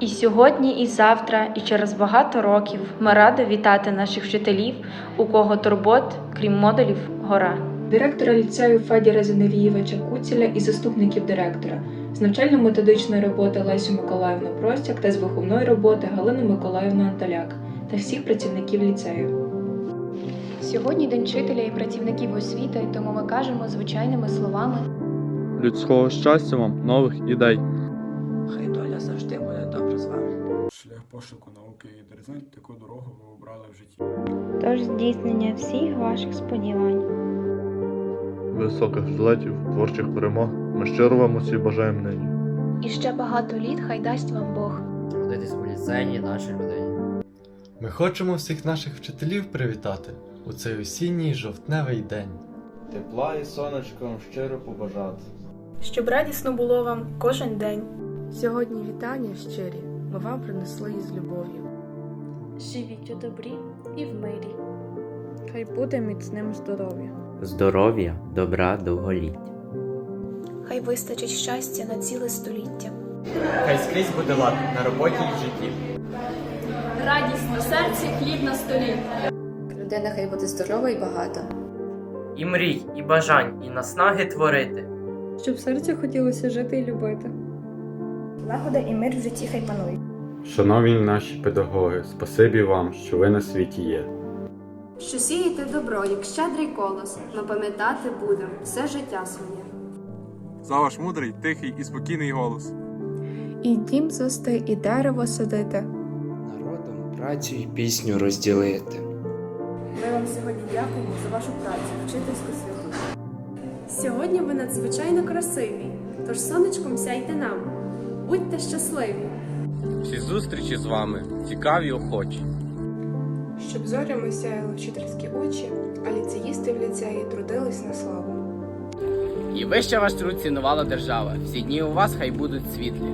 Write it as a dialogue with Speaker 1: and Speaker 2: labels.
Speaker 1: І сьогодні, і завтра, і через багато років ми раді вітати наших вчителів, у кого турбот, крім модулів, гора.
Speaker 2: директора ліцею Федіра Зиновієвича Куціля і заступників директора, з навчально-методичної роботи Лесю Миколаївну Простяк та з виховної роботи Галину Миколаївну Анталяк та всіх працівників ліцею.
Speaker 3: Сьогодні день вчителя і працівників освіти, тому ми кажемо звичайними словами
Speaker 4: людського щастя вам, нових ідей.
Speaker 5: Хай
Speaker 6: пошуку науки і дерзань таку дорогу ви обрали в житті.
Speaker 1: Тож здійснення всіх ваших сподівань.
Speaker 4: Високих злетів, творчих перемог. Ми щиро вам усі бажаємо нині.
Speaker 3: і ще багато літ хай дасть вам Бог.
Speaker 7: Родитись у ліцеї нашій родині.
Speaker 8: Ми хочемо всіх наших вчителів привітати у цей осінній жовтневий день.
Speaker 9: Тепла і сонечка вам щиро побажати.
Speaker 10: Щоб радісно було вам кожен день.
Speaker 11: Сьогодні вітання щирі ми вам принесли із любов'ю.
Speaker 10: Живіть у добрі і в мирі.
Speaker 11: Хай буде міцним здоров'я.
Speaker 7: Здоров'я, добра, довголіття.
Speaker 3: Хай вистачить щастя на ціле століття.
Speaker 9: Хай скрізь буде лад на роботі і в житті.
Speaker 10: Радість на серці, хліб на столі.
Speaker 11: Людина хай буде здорова і багата.
Speaker 7: І мрій, і бажань, і наснаги творити.
Speaker 11: Щоб в серці хотілося жити і любити.
Speaker 10: Лагода і мир в житті хай панують.
Speaker 6: Шановні наші педагоги, спасибі вам, що ви на світі є.
Speaker 11: Що сієте добро, як щедрий колос, но пам'ятати будем все життя своє.
Speaker 6: За ваш мудрий, тихий і спокійний голос.
Speaker 11: І дім звести, і дерево садити.
Speaker 5: Народом працю і пісню розділити.
Speaker 10: Ми вам сьогодні дякуємо за вашу працю, вчительську святу. Сьогодні ви надзвичайно красиві, тож сонечком сяйте нам. Будьте щасливі!
Speaker 9: Всі зустрічі з вами цікаві охочі.
Speaker 11: Щоб зорями сяяли вчительські очі, а ліцеїсти в ліцеї трудились на славу.
Speaker 7: І вище ваш труд цінувала держава. Всі дні у вас хай будуть світлі.